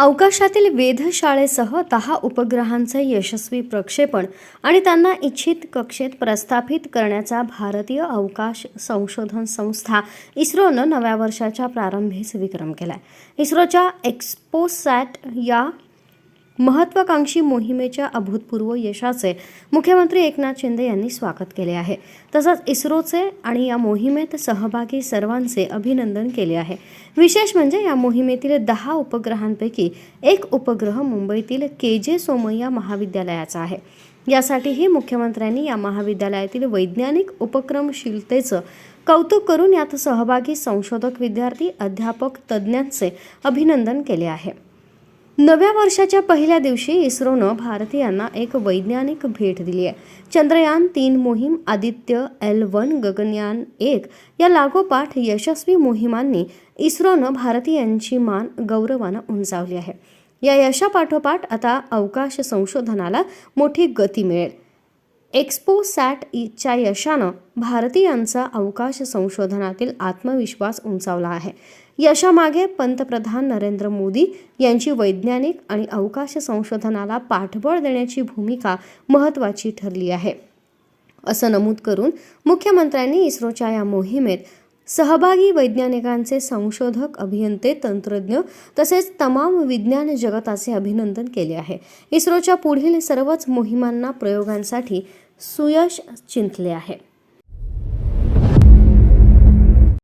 अवकाशातील वेधशाळेसह दहा उपग्रहांचे यशस्वी प्रक्षेपण आणि त्यांना इच्छित कक्षेत प्रस्थापित करण्याचा भारतीय अवकाश संशोधन संस्था इस्रोनं नव्या वर्षाच्या प्रारंभीच विक्रम केला आहे इस्रोच्या एक्स्पोसॅट या महत्वाकांक्षी मोहिमेच्या अभूतपूर्व यशाचे मुख्यमंत्री एकनाथ शिंदे यांनी स्वागत केले आहे. तसंच इस्रोचे आणि या मोहिमेत सहभागी सर्वांचे अभिनंदन केले आहे. विशेष म्हणजे या मोहिमेतील दहा उपग्रहांपैकी एक उपग्रह मुंबईतील के जे सोमय्या महाविद्यालयाचा आहे. यासाठीही मुख्यमंत्र्यांनी या महाविद्यालयातील वैज्ञानिक उपक्रमशीलतेचं कौतुक करून यात सहभागी संशोधक विद्यार्थी अध्यापक तज्ज्ञांचे अभिनंदन केले आहे. नव्या वर्षाच्या पहिल्या दिवशी इस्रोनं भारतीयांना एक वैज्ञानिक भेट दिली आहे. चंद्रयान तीन मोहीम आदित्य एल वन गगनयान एक या लागोपाठ यशस्वी मोहिमांनी इस्रोनं भारतीयांची मान गौरवानं उंचावली आहे. या यशापाठोपाठ आता अवकाश संशोधनाला मोठी गती मिळेल. एक्स्पो सॅट यशानं भारतीयांचा अवकाश संशोधनातील आत्मविश्वास उंचावला आहे. यशामागे पंतप्रधान नरेंद्र मोदी यांची वैज्ञानिक आणि अवकाश संशोधनाला पाठबळ देण्याची भूमिका महत्त्वाची ठरली आहे. असं नमूद करून मुख्यमंत्र्यांनी इस्रोच्या या मोहिमेत सहभागी वैज्ञानिकांचे संशोधक अभियंते तंत्रज्ञ तसेच तमाम विज्ञान जगताचे अभिनंदन केले आहे. इस्रोच्या पुढील सर्वच मोहिमांना प्रयोगांसाठी सुयश चिंतले आहे.